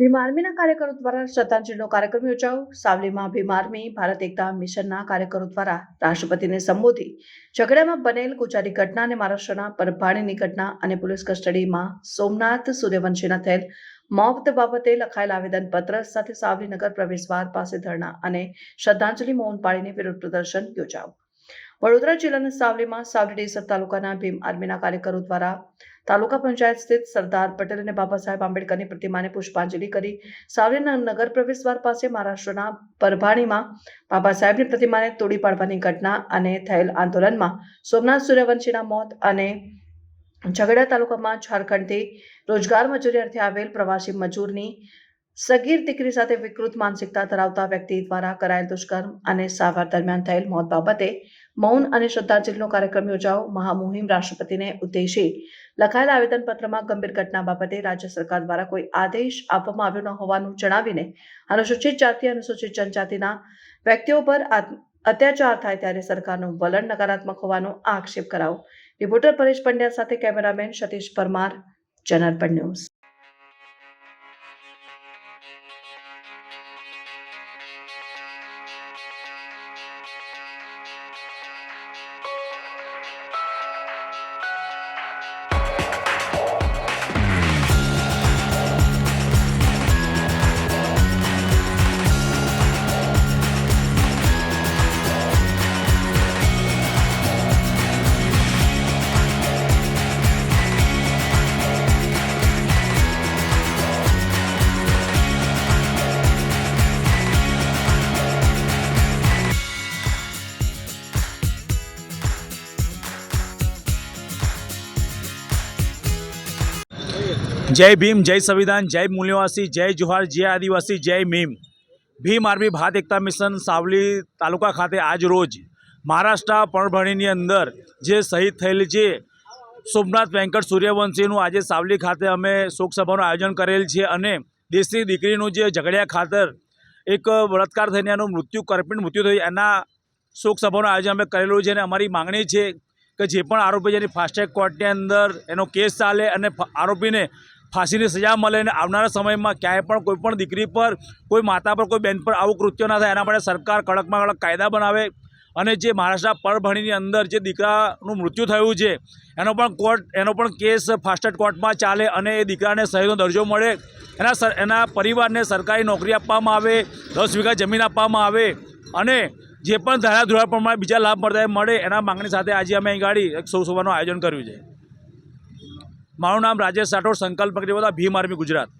ભીમ આર્મીના કાર્યકરો દ્વારા શ્રદ્ધાંજલિનો કાર્યક્રમ યોજાયો. સાવલીમાં ભીમ આર્મી, ભારત એકતા મિશનના કાર્યકરો દ્વારા રાષ્ટ્રપતિને સંબોધી. ઝઘડામાં બનેલ ગુજારી ઘટના અને મહારાષ્ટ્રના પરભાણીની ઘટના અને પોલીસ કસ્ટડીમાં સોમનાથ સૂર્યવંશીના થયેલ મોત બાબતે લખાયેલ આવેદનપત્ર સાથે સાવલીનગર પ્રવેશદ્વાર પાસે ધરણા અને શ્રદ્ધાંજલિ મૌન પાળીને વિરોધ પ્રદર્શન યોજાયું. વડોદરા જિલ્લાના સાવલીમાં સાવલી ડેસર તાલુકાના ભીમ આર્મીના કાર્યકરો દ્વારા તાલુકા પંચાયત સ્થિત સરદાર પટેલ અને બાબા સાહેબ આંબેડકરની પ્રતિમાને પુષ્પાંજલિ કરી સાવરીના નગર પ્રવેશદ્વાર પાસે મહારાષ્ટ્રના પરભાણીમાં બાબા સાહેબની પ્રતિમાને તોડી પાડવાની ઘટના અને થયેલ આંદોલનમાં સોમનાથ સૂર્યવંશીના મોત અને ઝઘડા તાલુકામાં ઝારખંડથી રોજગાર મજૂરી અર્થે આવેલ પ્રવાસી મજૂરની સગીર દીકરી સાથે વિકૃત માનસિકતા ધરાવતા વ્યક્તિ દ્વારા કરાયેલ દુષ્કર્મ અને સારવાર દરમિયાન થયેલ મોત બાબતે મૌન અને શ્રદ્ધાંજલિનો કાર્યક્રમ યોજાઓ મહામુહિમ રાષ્ટ્રપતિને ઉદ્દેશી લખાયેલ આવેદનપત્રમાં ગંભીર ઘટના બાબતે રાજ્ય સરકાર દ્વારા કોઈ આદેશ આપવામાં આવ્યો ન હોવાનું જણાવીને અનુસૂચિત જાતિ, અનુસૂચિત જનજાતિના વ્યક્તિઓ પર અત્યાચાર થાય ત્યારે સરકારનું વલણ નકારાત્મક હોવાનો આક્ષેપ કરાવો રિપોર્ટર પરેશ પંડ્યા સાથે કેમેરામેન સતીશ પરમાર જનાર્પણ ન્યૂઝ. જય ભીમ, જય સંવિધાન, જય મૂલ્યવાસી, જય જોહાર, જય આદિવાસી, જય ભીમ. ભીમ આર્મી ભારત એકતા મિશન સાવલી તાલુકા ખાતે આજ રોજ મહારાષ્ટ્ર પરભણીની અંદર જે શહીદ થયેલી છે, સોમનાથ વેંકટ સૂર્યવંશીનું આજે સાવલી ખાતે અમે શોકસભાનું આયોજન કરેલ છે અને દેશની દીકરીનું જે ઝઘડિયા ખાતર એક બળાત્કાર થઈને એનું મૃત્યુ કરપીણ મૃત્યુ થયું, એના શોકસભાનું આયોજન અમે કરેલું છે અને અમારી માંગણી છે કે જે પણ આરોપી જેની ફાસ્ટેગ કોર્ટની અંદર એનો કેસ ચાલે અને આરોપીને ફાંસીની સજા મળે અને આવનારા સમયમાં ક્યાંય પણ કોઈ પણ દીકરી પર, કોઈ માતા પર, કોઈ બેન પર આવું કૃત્ય ના થાય, એના માટે સરકાર કડકમાં કડક કાયદા બનાવે. અને જે મહારાષ્ટ્ર પરભણીની અંદર જે દીકરાનું મૃત્યુ થયું છે, એનો પણ કોર્ટ, એનો પણ કેસ ફાસ્ટેડ કોર્ટમાં ચાલે અને એ દીકરાને શહીદનો દરજ્જો મળે. એના એના પરિવારને સરકારી નોકરી આપવામાં આવે, દસ વીઘા જમીન આપવામાં આવે અને જે પણ ધારાધોરણ પ્રમાણે બીજા લાભ મળતા મળે, એના માંગણી સાથે આજે અમે અહીં ગાડી એક સૌ સભાનું આયોજન કર્યું છે. મારું નામ રાજેશ રાઠોડ સંકલ્પ બધા ભીમ આર્મી ગુજરાત.